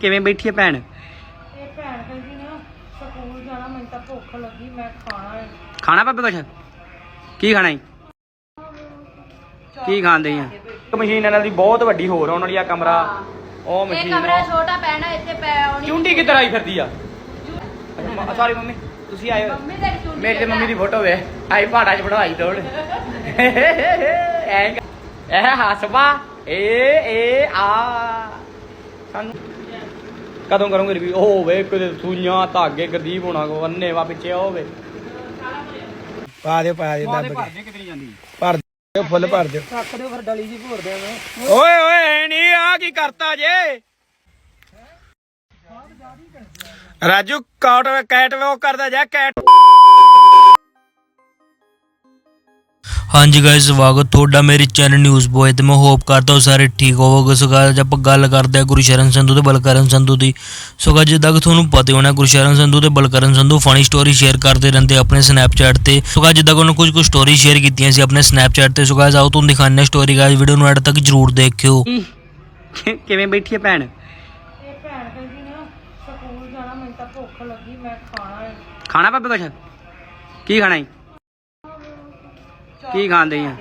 ਕਿਵੇਂ ਬੈਠੀ ਹੈ ਭੈਣ? ਇਹ ਭੈਣ ਕਹਿੰਦੀ ਨਾ ਸਕੂਲ ਜਾਣਾ ਮੈਨੂੰ ਤਾਂ ਭੁੱਖ ਲੱਗੀ ਮੈਂ ਖਾਣਾ ਹੈ। ਖਾਣਾ ਪਾਪੇ ਕੁਛ? ਕੀ ਖਾਣਾ ਈ ਕੀ ਖਾਂਦੇ ਆ? ਇੱਕ ਮਸ਼ੀਨ ਇਹਨਾਂ ਦੀ ਬਹੁਤ ਵੱਡੀ ਹੋਰ ਆਉਣ ਵਾਲੀ ਆ ਕਮਰਾ। ਉਹ ਇਹ ਮਸ਼ੀਨ ਕਮਰਾ ਛੋਟਾ ਪੈਣਾ ਇੱਥੇ ਪੈ ਆਉਣੀ। ਚੁੰਡੀ ਕਿੱਧਰ ਆਈ ਫਿਰਦੀ ਆ? ਸੌਰੀ ਮੰਮੀ ਤੁਸੀਂ ਆਏ ਹੋ ਮੰਮੀ ਤੇਰੀ ਚੁੰਡੀ ਮੇਰੇ ਤੇ ਮੰਮੀ ਦੀ ਫੋਟੋ ਵੇ। ਆਈ ਪਹਾੜਾਂ 'ਚ ਬਣਾਈ ਤੋੜ। ਐ ਇਹ ਹੱਸਵਾ ਏ ਏ ਆ। ਸਾਨੂੰ ਕਦੋਂ ਕਰੋਗੇ ਰਿਵਿਊ ਉਹ ਵੇ ਕਿਤੇ ਸੂਈਆਂ ਧਾਗੇ ਗਰਦੀਪ ਹੋਣਾ ਕੋ ਅੰਨੇ ਵਾ ਪਿੱਛੇ ਹੋਵੇ। ਪਾ ਦਿਓ ਪਾ ਦਿਓ ਦੱਬ ਕੇ। ਜਾਂਦੀ। ਭਰ ਦਿਓ ਫੁੱਲ ਭਰ ਦਿਓ। ਰੱਖ ਦਿਓ ਫਿਰ ਡਲੀ ਜੀ ਭੋਰ ਦੇ ਮੈਂ ਓਏ ਓਏ ਨਹੀਂ ਆ ਕੀ ਕਰਤਾ ਜੇ? ਰਾਜੂ ਕਾਟ ਕੈਟ ਵੋ ਕਰਦਾ ਜਾ ਕੈਟ ਹਾਂਜੀ ਗਾਇਸ ਸਵਾਗਤ ਤੁਹਾਡਾ ਮੇਰੇ ਚੈਨਲ ਨਿਊਜ਼ ਬੋਏ ਤੇ। ਮੈਂ ਹੋਪ ਕਰਦਾ ਹਾਂ ਸਾਰੇ ਠੀਕ ਹੋਵੋਗੇ। ਸੋ ਅੱਜ ਆਪਾਂ ਗੱਲ ਕਰਦੇ ਹਾਂ ਗੁਰਸ਼ਰਨ ਸੰਧੂ ਤੇ ਬਲਕਰਨ ਸੰਧੂ ਦੀ। ਸੋ guys, ਜਿੱਦਾਂ ਕਿ ਤੁਹਾਨੂੰ ਪਤਾ ਹੀ ਹੋਣਾ ਗੁਰਸ਼ਰਨ ਸੰਧੂ ਤੇ Balkaran Sandhu funny story share ਕਰਦੇ ਰਹਿੰਦੇ ਆਪਣੇ ਸਨੈਪਚੈਟ ਤੇ। ਸੋ guys, ਜਿੱਦਾਂ ਕਿ ਉਹਨਾਂ ਕੁਝ ਕੁ ਸਟੋਰੀ ਸ਼ੇਅਰ ਕੀਤੀਆਂ ਸੀ ਆਪਣੇ ਸਨੈਪਚੈਟ ਤੇ। ਸੋ guys, ਆਓ ਤੁਹਾਨੂੰ ਦਿਖਾਉਂਦੇ ਹਾਂ ਸਟੋਰੀ ਗਾਇਸ ਵੀਡੀਓ ਨੂੰ ਐਡ ਤੱਕ ਜਰੂਰ ਦੇਖਿਓ। ਕਿਵੇਂ ਬੈਠੀ ਹੈ ਭੈਣ? ਇਹ ਭੈਣ ਕਹਿੰਦੀ ਨਾ ਸਕੂਲ ਜਾਣਾ ਮੈਨੂੰ ਤਾਂ ਭੁੱਖ ਲੱਗੀ ਮੈਂ ਖਾਣਾ ਹੈ ਖਾਣਾ ਪਾਪੇ ਕੁਛ? ਕੀ ਖਾਣਾ ਈ? ਕੀ ਖਾਂਦੇ ਆ?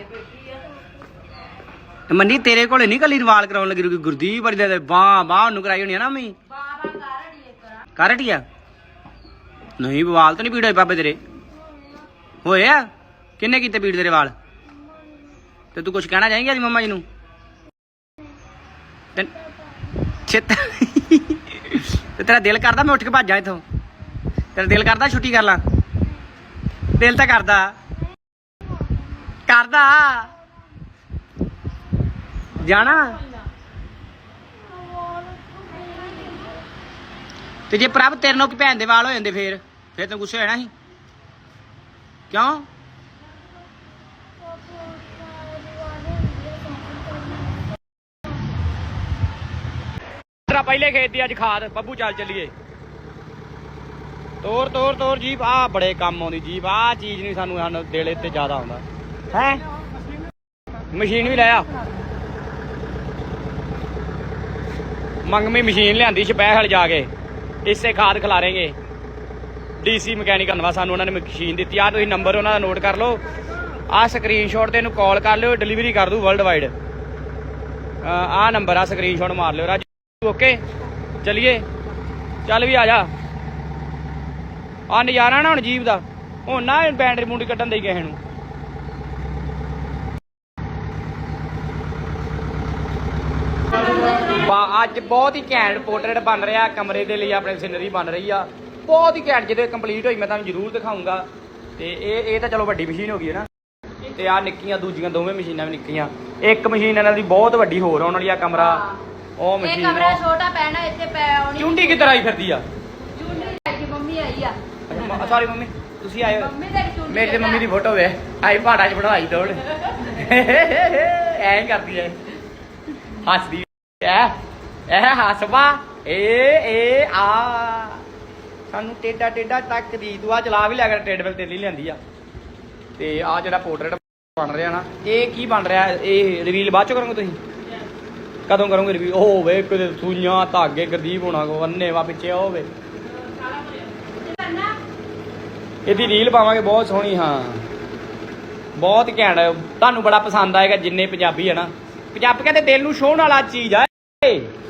ਤੇ ਮੰਨੀ ਤੇਰੇ ਕੋਲੇ ਨਹੀਂ ਕੱਲੀ ਵਾਲ ਕਰਾਉਣ ਲੱਗੀ, ਰੁਕੀ ਗੁਰਦੀਪ ਵਰਦੇ ਦੇ ਬਾਹ ਬਾਹ ਨੂੰ ਕਰਾਈ ਹੋਣੀ ਆ ਨਾ ਮੈਂ ਬਾਬਾ ਕਾਰੜੀ ਨਹੀਂ, ਵਾਲ ਤਾਂ ਨਹੀਂ ਪੀੜ ਹੋਏ ਪਾਪੇ ਤੇਰੇ। ਹੋਏ ਆ? ਕਿੰਨੇ ਕੀਤੇ ਪੀੜ ਤੇਰੇ ਵਾਲ? ਤੇ ਤੂੰ ਕੁਝ ਕਹਿਣਾ ਚਾਹੇਂਗੀ ਅੱਜ ਮੰਮਾ ਜੀ ਨੂੰ? ਤੇ ਤੇ ਤੇਰਾ ਦਿਲ ਕਰਦਾ ਮੈਂ ਉੱਠ ਕੇ ਭੱਜਾਂ ਇੱਥੋਂ? ਤੇਰਾ ਦਿਲ ਕਰਦਾ ਛੁੱਟੀ ਕਰ ਲਾਂ? ਦਿਲ ਤਾਂ ਕਰਦਾ। ਕਰਦਾ। ਜਾਣਾ? ਤੇ ਜੇ ਪ੍ਰਭ ਤੇਰੇ ਨਾਲ ਭੈਣ ਦੇ ਵਾਲ ਹੋ ਜਾਂਦੇ ਫੇਰ ਫੇਰ ਤੈਨੂੰ ਗੁੱਸੇ ਹੋ ਸੀ? ਕਿਉਂ? ਤੇਰਾ ਪਹਿਲੇ ਖੇਤ ਦੀ ਅੱਜ ਖਾਦ, ਬੱਬੂ ਚੱਲ ਚੱਲੀਏ। ਤੋਰ ਤੋਰ ਤੋਰ ਜੀਪ ਆ ਬੜੇ ਕੰਮ ਆਉਂਦੀ ਜੀਪ ਆ ਚੀਜ਼ ਨਹੀਂ ਸਾਨੂੰ ਸਾਨੂੰ ਦੇਲੇ ਤੇ ਜ਼ਿਆਦਾ ਆਉਂਦਾ। ਹੈ? ਮਸ਼ੀਨ ਵੀ ਲਾਇਆ ਮੰਗਮੀ ਮਸ਼ੀਨ ਲਿਆਂਦੀ ਸਪੈਸ਼ਲ ਜਾ ਕੇ। ਇਸੇ ਖਾਦ ਖਿਲਾਰੇਂਗੇ। ਡੀਸੀ ਮਕੈਨਿਕ ਧੰਨਵਾਦ, ਸਾਨੂੰ ਉਹਨਾਂ ਨੇ ਮਸ਼ੀਨ ਦਿੱਤੀ। ਆ ਤੁਸੀਂ ਨੰਬਰ ਉਹਨਾਂ ਦਾ ਨੋਟ ਕਰ ਲਓ। ਆ ਸਕਰੀਨਸ਼ਾਟ ਤੇ ਇਹਨੂੰ ਕਾਲ ਕਰ ਲਿਓ ਡਿਲੀਵਰੀ ਕਰ ਦੂ ਵਰਲਡ ਵਾਈਡ ਆ ਨੰਬਰ ਆ ਸਕਰੀਨਸ਼ਾਟ ਮਾਰ ਲਿਓ। ਰਾਜ ਓਕੇ ਚਲਿਏ। ਚੱਲ ਵੀ ਆ ਜਾ। ਆ ਨਜ਼ਾਰਾ ਨਾ ਹੁਣ ਜੀਵ ਦਾ। ਹੁਣ ਨਾ ਬੈਟਰੀ ਬੂੰਡੀ ਕੱਢਣ ਦੇ ਕਿਸੇ ਨੂੰ। ਅੱਜ ਬਹੁਤ ਹੀ ਘੈਂਟ ਪੋਰਟਰੇਟ ਬਣ ਰਿਹਾ ਕਮਰੇ ਦੇ ਲਈ ਆਪਣੇ ਸਿਨਰੀ ਬਣ ਰਹੀ ਆ। ਬਹੁਤ ਹੀ ਘੈਂਟ ਜਦੋਂ ਕੰਪਲੀਟ ਹੋਈ ਮੈਂ ਤੁਹਾਨੂੰ ਜ਼ਰੂਰ ਦਿਖਾਉਂਗਾ ਤੇ ਇਹ ਇਹ ਤਾਂ ਚਲੋ ਵੱਡੀ ਮਸ਼ੀਨ ਹੋ ਗਈ ਹੈ ਨਾ। ਤੇ ਆ ਨਿੱਕੀਆਂ ਦੂਜੀਆਂ ਦੋਵੇਂ ਮਸ਼ੀਨਾਂ ਵੀ ਨਿੱਕੀਆਂ। ਇੱਕ ਮਸ਼ੀਨ ਇਹਨਾਂ ਦੀ ਬਹੁਤ ਵੱਡੀ ਹੋਰ ਆਉਣ ਵਾਲੀ ਆ ਕਮਰਾ। ਉਹ ਇਹ ਮਸ਼ੀਨ ਕਮਰਾ ਛੋਟਾ ਪੈਣਾ ਇੱਥੇ ਪੈ ਆਉਣੀ ਚੁੰਡੀ ਕਿੱਧਰ ਆਈ ਫਿਰਦੀ ਆ? ਚੁੰਡੀ ਕੇ ਮੰਮੀ ਆਈ ਆ। ਸੌਰੀ ਮੰਮੀ ਤੁਸੀਂ ਆਏ ਹੋ ਮੰਮੀ ਤੇਰੀ ਚੁੰਡੀ ਮੇਰੇ ਤੇ ਮੰਮੀ ਦੀ ਫੋਟੋ ਵੇ। ਆਈ ਪਹਾੜਾਂ 'ਚ ਬਣਾਈ ਤੋੜ ਐਂ ਕਰਦੀ ਐ। ਹੱਸਦੀ ਐ। ਇਹ ਹੱਸਵਾ ਏ ਏ, ਆ। ਸਾਨੂੰ ਟੇਡਾ ਟੇਡਾ ਤੱਕਦੀ ਤੂੰ ਆ ਚਲਾ ਵੀ ਲਿਆ ਕਰ ਟੇਡ ਤੇਰੀ ਲਿਆਂਦੀ ਆ। ਤੇ ਆ ਜਿਹੜਾ ਪੋਰਟਰੇਟ ਬਣ ਰਿਹਾ ਨਾ, ਇਹ ਕੀ ਬਣ ਰਿਹਾ? ਇਹ ਰਿਵੀਲ ਬਾਅਦ ਚ ਕਰੋਗੇ ਤੁਸੀਂ? ਕਦੋਂ ਕਰੋਗੇ ਰਿਵੀਲ ਉਹ ਵੇ ਕਿਤੇ ਸੂਈਆਂ, ਧਾਗੇ, ਗਰਦੀਪ ਹੋਣਾ, ਕੋ ਅੰਨੇ ਵਾ ਪਿੱਛੇ ਹੋਵੇ। ਇਹਦੀ ਰੀਲ ਪਾਵਾਂਗੇ, ਬਹੁਤ ਸੋਹਣੀ, ਹਾਂ। ਬਹੁਤ ਘੈਂਟ ਤੁਹਾਨੂੰ ਬੜਾ ਪਸੰਦ ਆਏਗਾ, ਜਿੰਨੇ ਪੰਜਾਬੀ ਹੈ ਨਾ। ਪੰਜਾਬੀ ਕਹਿੰਦੇ ਦਿਲ ਨੂੰ ਛੋਹਣ ਵਾਲਾ ਚੀਜ਼ ਆ।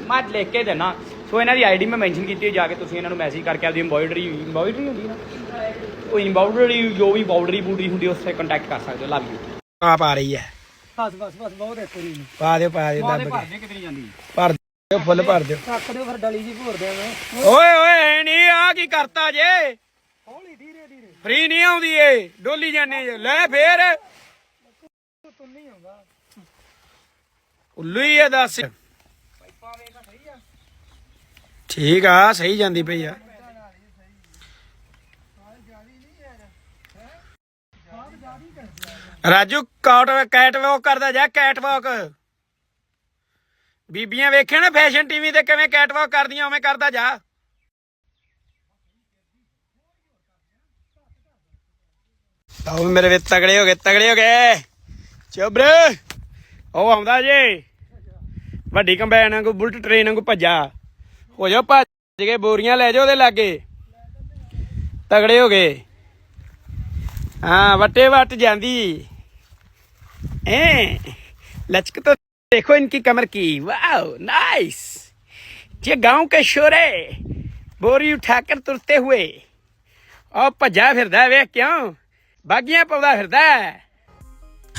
ਮੈਂ ਲਿਖ ਕੇ ਦੇਣਾ ਸੋ ਇਹਨਾਂ ਦੀ ਆਈਡੀ ਮੈਂ ਮੈਂਸ਼ਨ ਕੀਤੀ ਹੈ ਜਾ ਕੇ ਤੁਸੀਂ ਇਹਨਾਂ ਨੂੰ ਮੈਸੇਜ ਕਰਕੇ ਆਪਦੀ ਐਮਬੋਇਡਰੀ ਐਮਬੋਇਡਰੀ ਹੁੰਦੀ ਹੈ ਨਾ ਉਹ ਐਮਬੋਇਡਰੀ ਜੋ ਵੀ ਬਾਊਡਰੀ ਬੂਡਰੀ ਹੁੰਦੀ ਉਸ ਤੇ ਕੰਟੈਕਟ ਕਰ ਸਕਦੇ ਹੋ ਲਵ ਯੂ ਆ ਪਾ ਰਹੀ ਹੈ। ਬਸ ਬਸ ਬਸ ਬਹੁਤ ਇੱਕ ਵਾਰੀ ਨੂੰ ਪਾ ਦਿਓ ਪਾ ਦਿਓ ਦੱਬ ਕੇ ਕਿਤੇ ਨਹੀਂ ਜਾਂਦੀ। ਭਰ ਦਿਓ ਫੁੱਲ ਭਰ ਦਿਓ। ਰੱਖ ਦਿਓ ਫਿਰ ਡਲੀ ਜੀ ਭੋਰ ਦੇ ਮੈਂ ਓਏ ਓਏ ਨਹੀਂ ਆ ਕੀ ਕਰਤਾ ਜੇ? ਹੌਲੀ ਧੀਰੇ ਧੀਰੇ। ਫ੍ਰੀ ਨਹੀਂ ਆਉਂਦੀ ਏ ਡੋਲੀ ਜਾਂਦੇ ਜੇ ਲੈ ਫੇਰ। ਤੂੰ ਨਹੀਂ ਆਉਂਦਾ। ਉੱਲੂ ਹੀ ਆ ਦੱਸ। ਠੀਕ ਆ, ਸਹੀ ਜਾਂਦੀ ਪਈ ਆ। ਰਾਜੂ ਕਾਟ ਕੈਟ ਵਾਕ ਕਰਦਾ ਜਾ ਕੈਟ ਵਾਕ ਬੀਬੀਆਂ ਵੇਖਿਆ ਨਾ ਫੈਸ਼ਨ ਟੀਵੀ ਤੇ ਕਿਵੇਂ ਕੈਟ ਵਾਕ ਕਰਦੀਆਂ, ਉਵੇਂ ਕਰਦਾ ਜਾ। ਆਓ ਮੇਰੇ ਵਿੱਚ ਤਗੜੇ ਹੋ ਗਏ, ਤਗੜੇ ਹੋ ਗਏ। ਚੁੱਪ ਉਹ ਆਉਂਦਾ ਜੇ। ਵੱਡੀ ਕੰਬਾਈਨ ਵਾਂਗੂ, ਬੁਲਟ ਟ੍ਰੇਨ ਵਾਂਗੂ ਭੱਜਾ। ਹੋ ਜਾਓ ਭੱਜ ਕੇ ਬੋਰੀਆਂ ਲੈ ਜਾਓ ਉਹਦੇ ਲਾਗੇ ਤਗੜੇ ਹੋ ਗਏ ਹਾਂ ਵਟੇ ਵਟ ਜਾਂਦੀ ए लचक तो देखो इनकी कमर की वाह नाइस ये गांव के शोरे बोरी उठाकर तुरते हुए और भजा फिरदा वे क्यों बागियां पौधा फिरदा है